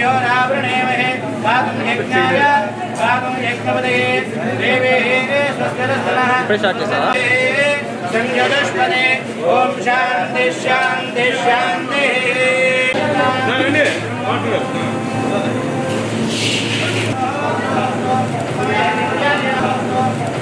यो रावृणेमहे भागं यज्ञाय भागं यज्ञपदये देवेः स्वस्तिरस्तनः संयदुष्पदे ॐ शान्ति शान्ति शान्तिः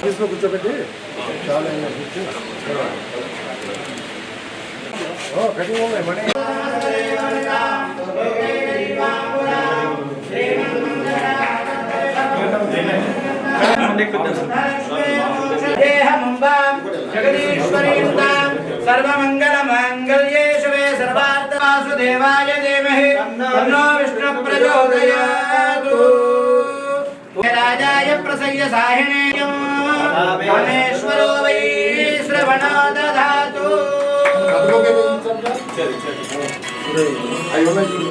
తీసుకుని కూర్చోబెట్టి చాలా ఓ కటింగ్ ఉన్నాయి మనీ సర్వమంగళమాంగళ్యే శివే సర్వార్థవాసుదేవాయ ధీమహి తన్నో విష్ణు ప్రచోదయాతు రాజాయ ప్రసయ్య సాహిణేయం కామేశ్వరో వై శ్రవణో దధాతు అవి ఉన్నాయి చూడు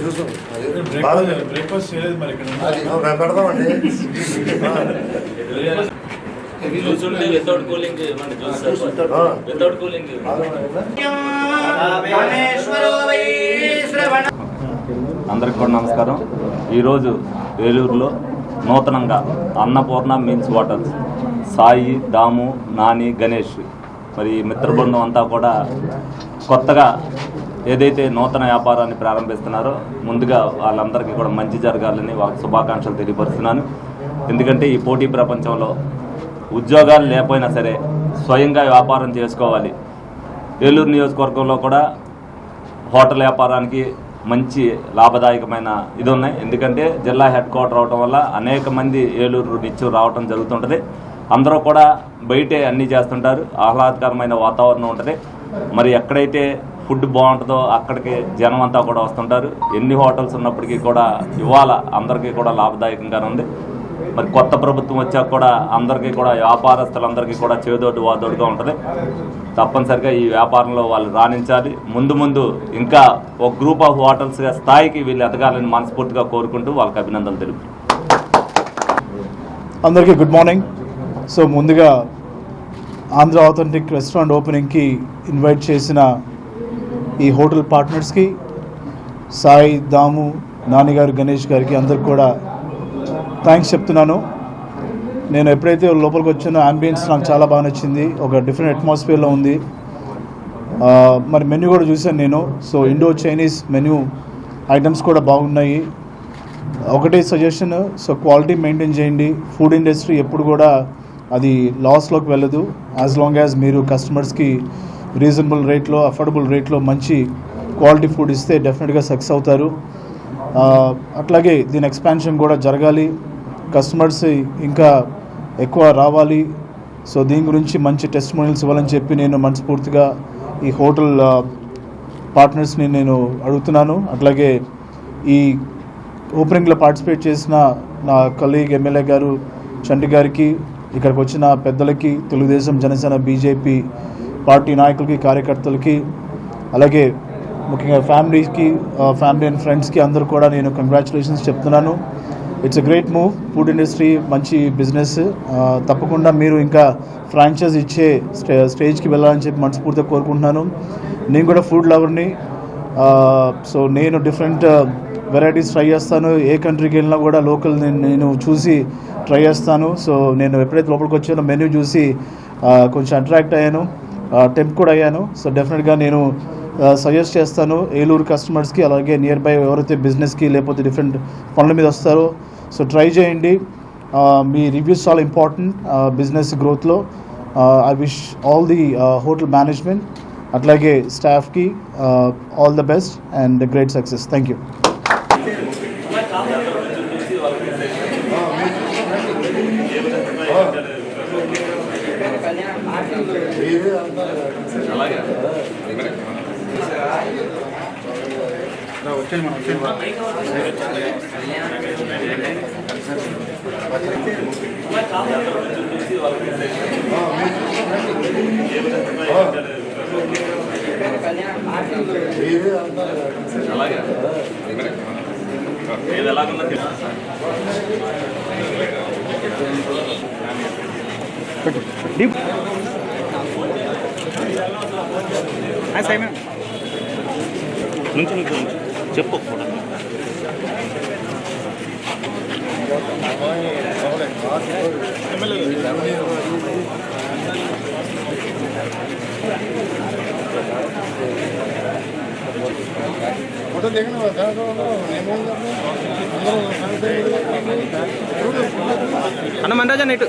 చూసు బ్రేక్ఫాస్ట్ చేయలేదు మరి ఇక్కడ వితౌట్ కూలింగ్. వితౌట్ కూలింగ్ అందరికి కూడా నమస్కారం. ఈరోజు ఏలూరులో నూతనంగా అన్నపూర్ణ మీన్స్ వాటర్స్ సాయి దాము నాని గణేష్. మరి ఈ మిత్ర బృందం అంతా కూడా కొత్తగా ఏదైతే నూతన వ్యాపారాన్ని ప్రారంభిస్తున్నారో ముందుగా వాళ్ళందరికీ కూడా మంచి జరగాలని వాళ్ళకి శుభాకాంక్షలు తెలియపరుస్తున్నాను. ఎందుకంటే ఈ పోటీ ప్రపంచంలో ఉద్యోగాలు లేకపోయినా సరే స్వయంగా వ్యాపారం చేసుకోవాలి. ఏలూరు నియోజకవర్గంలో కూడా హోటల్ వ్యాపారానికి మంచి లాభదాయకమైన ఇది ఉన్నాయి ఎందుకంటే జిల్లా హెడ్ క్వార్టర్ అవటం వల్ల అనేక మంది ఏలూరు నిత్యం రావటం జరుగుతుంటుంది. అందరూ కూడా బయటే అన్నీ చేస్తుంటారు. ఆహ్లాదకరమైన వాతావరణం ఉంటుంది. మరి ఎక్కడైతే ఫుడ్ బాగుంటుందో అక్కడికి జనం అంతా కూడా వస్తుంటారు. ఎన్ని హోటల్స్ ఉన్నప్పటికీ కూడా ఇవాళ అందరికీ కూడా లాభదాయకంగానే ఉంది. మరి కొత్త ప్రభుత్వం వచ్చాక కూడా అందరికీ కూడా వ్యాపారస్తులందరికీ కూడా చేదోడు వాదోడుగా ఉంటుంది. తప్పనిసరిగా ఈ వ్యాపారంలో వాళ్ళు రాణించాలి. ముందు ముందు ఇంకా ఒక గ్రూప్ ఆఫ్ హోటల్స్గా స్థాయికి వీళ్ళు ఎదగాలని మనస్ఫూర్తిగా కోరుకుంటూ వాళ్ళకి అభినందనలు తెలుపు అందరికీ గుడ్ మార్నింగ్. సో ముందుగా ఆంధ్ర ఆథెంటిక్ రెస్టారెంట్ ఓపెనింగ్కి ఇన్వైట్ చేసిన ఈ హోటల్ పార్ట్నర్స్కి సాయి దాము నాన్నగారు గణేష్ గారికి అందరికి కూడా థ్యాంక్స్ చెప్తున్నాను. నేను ఎప్పుడైతే లోపలికి వచ్చానో అంబియన్స్ నాకు చాలా బాగా నచ్చింది. ఒక డిఫరెంట్ అట్మాస్ఫియర్లో ఉంది. మరి మెన్యూ కూడా చూశాను నేను. So Indo Chinese menu items కూడా బాగున్నాయి. ఒకటే సజెషన్ సో క్వాలిటీ మెయింటైన్ చేయండి. ఫుడ్ ఇండస్ట్రీ ఎప్పుడు కూడా అది లాస్లోకి వెళ్ళదు. యాజ్ లాంగ్ యాజ్ మీరు కస్టమర్స్కి రీజనబుల్ రేట్లో అఫోర్డబుల్ రేట్లో మంచి క్వాలిటీ ఫుడ్ ఇస్తే డెఫినెట్గా సక్సెస్ అవుతారు. అట్లాగే దీని ఎక్స్పాన్షన్ కూడా జరగాలి. కస్టమర్స్ ఇంకా ఎక్కువ రావాలి. సో దీని గురించి మంచి టెస్ట్ మోడల్స్ ఇవ్వాలని చెప్పి నేను మనస్ఫూర్తిగా ఈ హోటల్ పార్ట్నర్స్ని నేను అడుగుతున్నాను. అట్లాగే ఈ ఓపెనింగ్లో పార్టిసిపేట్ చేసిన నా కలీగ్ ఎమ్మెల్యే గారు చంటి గారికి ఇక్కడికి వచ్చిన పెద్దలకి తెలుగుదేశం జనసేన బీజేపీ పార్టీ నాయకులకి కార్యకర్తలకి అలాగే ముఖ్యంగా ఫ్యామిలీకి ఫ్యామిలీ అండ్ ఫ్రెండ్స్కి అందరూ కూడా నేను కంగ్రాచులేషన్స్ చెప్తున్నాను. It's a great move food industry మంచి బిజినెస్ తప్పకుండా మీరు ఇంకా ఫ్రాంచైజ్ ఇచ్చే స్టే స్టేజ్కి వెళ్ళాలని చెప్పి మనస్ఫూర్తిగా కోరుకుంటున్నాను. నేను కూడా ఫుడ్ లవర్ని సో నేను డిఫరెంట్ వెరైటీస్ ట్రై చేస్తాను. ఏ కంట్రీకి వెళ్ళినా కూడా లోకల్ నేను చూసి ట్రై చేస్తాను. సో నేను ఎప్పుడైతే లోపలికి వచ్చానో మెనూ చూసి కొంచెం అట్రాక్ట్ అయ్యాను. టెంప్ కూడా అయ్యాను. సో డెఫినెట్గా నేను సజెస్ట్ చేస్తాను ఏలూరు కస్టమర్స్కి అలాగే నియర్ బై ఎవరైతే బిజినెస్కి లేకపోతే డిఫరెంట్ పనుల మీద వస్తారో. సో ట్రై చేయండి. మీ రివ్యూస్ చాలా important business గ్రోత్లో I wish all the hotel management అట్లాగే స్టాఫ్కి all the best and great success thank you ఏది ఎలాగున్నా నుంచి నుంచి నుంచి చెప్పు. ఫోటో దిగిన అన్న మంరాజా నెట్టు